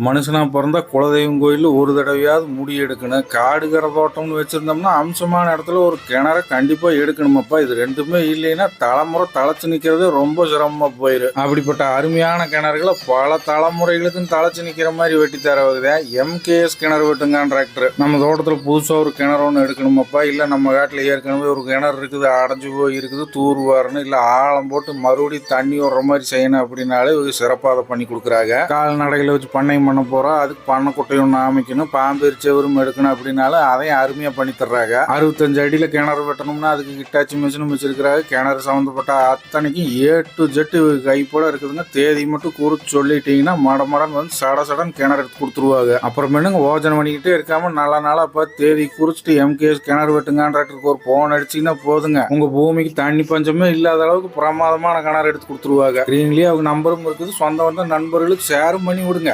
மனுஷனா பிறந்தா குலதெய்வம் கோயிலில் ஒரு தடவையாவது முடி எடுக்கணும். காடுகிற தோட்டம்னு வச்சுருந்தோம்னா அம்சமான இடத்துல ஒரு கிணற கண்டிப்பாக எடுக்கணுமப்பா. இது ரெண்டுமே இல்லைன்னா தலைமுறை தலைச்சு நிற்கிறது ரொம்ப சிரமமாக போயிடும் அப்படிப்பட்ட அருமையான கிணறுகளை பல தலைமுறைகளுக்கும் தலைச்சு நிற்கிற மாதிரி வெட்டி தர வகுதே எம்கேஎஸ் கிணறு வெட்டுங்கான் டிராக்டர். நம்ம தோட்டத்தில் புதுசாக ஒரு கிணறு ஒன்று எடுக்கணுமப்பா. இல்லை நம்ம காட்டில் ஏற்கனவே ஒரு கிணறு இருக்குது அடைஞ்சு போய் இருக்குது தூர் வரணும் இல்லை ஆழம் போட்டு மறுபடியும் தண்ணி விடுற மாதிரி செய்யணும் அப்படின்னாலே சிறப்பாக அதை பண்ணி கொடுக்குறாங்க. கால்நடைகளை வச்சு பண்ணை பண்ண போகிறோம் அதுக்கு பண்ண குட்டையும் அமைக்கணும் பாம்பேரி செவரும் எடுக்கணும் அப்படின்னாலும் அதையும் அருமையாக பண்ணி தர்றாங்க. அறுபத்தஞ்சு அடியில் கிணறு வெட்டணும்னா அதுக்கு கிட்டாச்சி மிஷினும் வச்சிருக்கிறாங்க. கிணறு சம்மந்தப்பட்ட அத்தனைக்கும் ஏ டு ஜெட்டு கைப்போட இருக்குதுங்க. தேதி மட்டும் குறிச்சு சொல்லிட்டீங்கன்னா மட மடன் வந்து சட சடன் கிணறு எடுத்து கொடுத்துருவாங்க. அப்புறமேனுங்க ஓஜனம் பண்ணிக்கிட்டே இருக்காம நல்ல நாளாக இப்போ தேதி குறிச்சிட்டு எம்கேஎஸ் கிணறு வெட்டுங்கான்றாக்டருக்கு ஒரு போன் அடிச்சிங்கன்னா போதுங்க. உங்கள் பூமிக்கு தண்ணி பஞ்சமே இல்லாத அளவுக்கு பிரமாதமான கிணறு எடுத்து கொடுத்துருவாங்க. ஸ்க்ரீன்லேயே அவங்க நம்பரும் இருக்குது. சொந்த வந்த நண்பர்களுக்கு ஷேரும் பண்ணி விடுங்க.